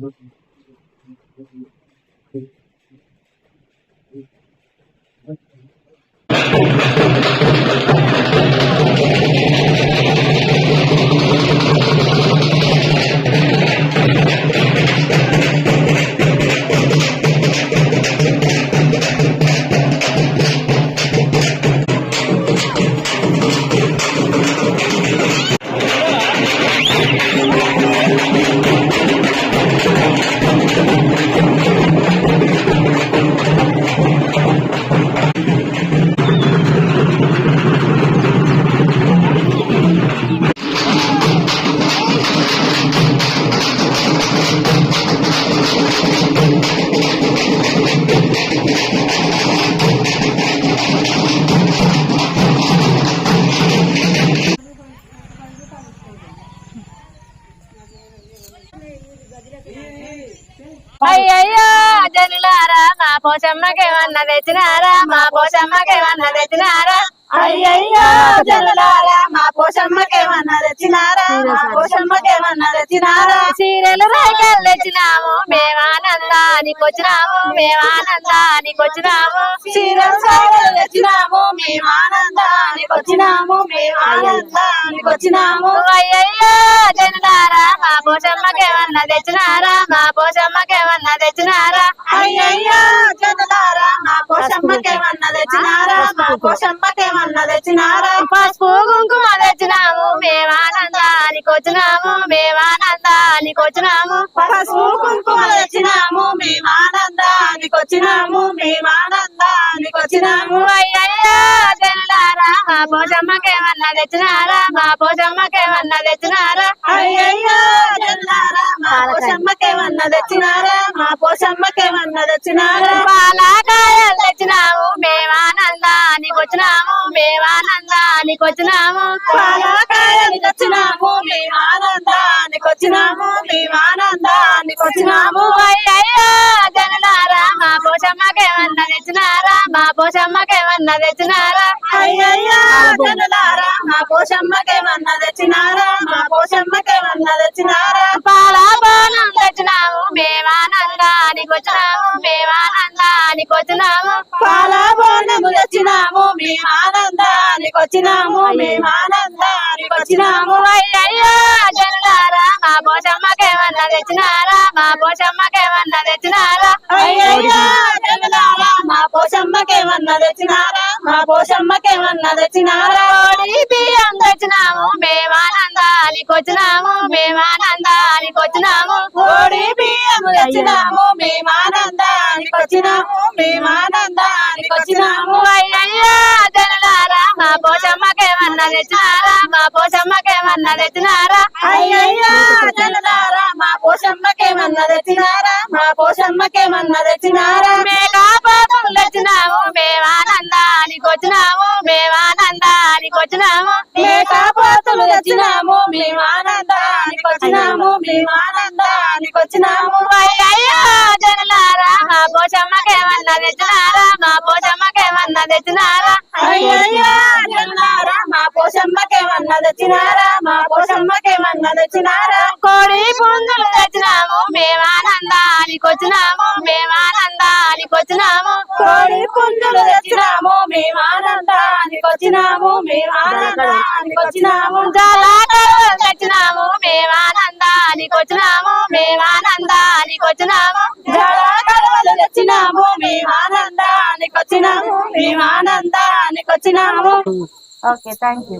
Thank you. అయ్యయ్యో జనులారా మా పోషమ్మకేమన్నా తెచ్చినారా మా పోషమ్మకేమన్నా తెచ్చినారా అయ్యయ్యో జనులారా మా పోషమ్మకేమన్నా తెచ్చినారా మా పోషమ్మకేమన్నా తెచ్చినారా చీరలు రైకలు తెచ్చినాము మేమానందానికి వచ్చినాము మేమానందానికి వచ్చినాము. చీరలు వచ్చినాము తెచ్చినాము మేము ఆనందానికి వచ్చినాము మేము ఆనందానికి వచ్చినాము. అయ్యయ్యో తిన్నారా మా పోషమ్మకేమన్నా తెచ్చినారా? మా పోషమ్మకేమన్నా తెచ్చినారా? అయ్యయ్యో జనులారా మా పోషమ్మకేమన్నా తెచ్చినారా? మా పోషమ్మకేమన్నా తెచ్చినారా? పసుపు కుంకుమ తెచ్చినాము మేమానందానికి వచ్చినాము మేమానందానికి వచ్చినాము. పసుపు కుంకుమ తెచ్చినాము మేము ఆనందానికి వచ్చినాము మేము ఆనందానికి వచ్చినాము అయ్యయ్యో జనులారా మా పోజమ్మకేమన్నా తెచ్చినారా మా పోజమ్మకేమన్నా తెచ్చినారా? అయ్యయ్యా తెల్లారా మా పోషమ్మకేమన్నా తెచ్చినారా మా పోషమ్మకేమన్నా తెచ్చినారా? పాలకాయలు తెచ్చినాము మేమానందానికి వచ్చినాము మేమానందానికి వచ్చినాము పాలకాయలు తెచ్చినాము మేము ఆనందానికి వచ్చినాము వచ్చినాము పోషమ్మకేమన్నా తెచ్చినారా? అయ్యయ్యో మా పోషమ్మకేమన్నా తెచ్చినారా? మా పోషమ్మకేమన్నా తెచ్చినారా? పాలా బోనం తెచ్చినాము మేమానందానికి వచ్చినాము మేమానందానికి వచ్చినాము. పాలా బోనము తెచ్చినాము మేమానందానికి వచ్చినాము మేమానందానికి వచ్చినాము. అయ్యయ్యా జనులారా మా పోషమ్మకేమన్నా తెచ్చినారా? మా పోషమ్మకేమన్నా తెచ్చినారా? తెచ్చినారా? మా పోషమ్మకేమన్నా తెచ్చినారా? బియ్యం తెచ్చినాము మేమానందానికి వచ్చినాము మేమానందానికి వచ్చినాము. కోడి తెచ్చినాము మేము ఆనందానికి వచ్చినాము మేము ఆనందానికి వచ్చినాము. అయ్యయ్యో జనులారా మా పోషమ్మకేమన్నా తెచ్చినారా? మా పోషమ్మకేమన్నా తెచ్చినారా అయ్యయ్యో జనులారా మా పోషమ్మకేమన్నా తెచ్చినారా? మా పోషమ్మకేమన్నా తెచ్చినారా? మేకాపాతం తెచ్చినాము మేమానందానికి వచ్చినాము మేమానందానికి వచ్చినాము. మేకాపోతులు తెచ్చినాము మేము ఆనందానికి వచ్చినాము మేము ఆనందానికి వచ్చినాము. అయ్యయ్యో జనులారా మా పోషమ్మకేమన్నా తెచ్చినారా? పోషమ్మకేమన్నా తెచ్చినారా మా పోషమ్మకేమన్నా తెచ్చినారా కోడి పుంజులు తెచ్చినాము మేమానందానికి వచ్చినాము మేమానందానికి వచ్చినాము కోడి పుంజులు తెచ్చినాము మేము ఆనందానికి వచ్చినాము మేము ఆనందానికి వచ్చినాము జలాటలు తెచ్చినాము మేమానందానికి వచ్చినాము మేమానందానికి వచ్చినాము జలాకరవలు తెచ్చినాము మేము ఆనందానికి వచ్చినాము మేము ఆనందానికి వచ్చినాము ఓకే థ్యాంక్ యూ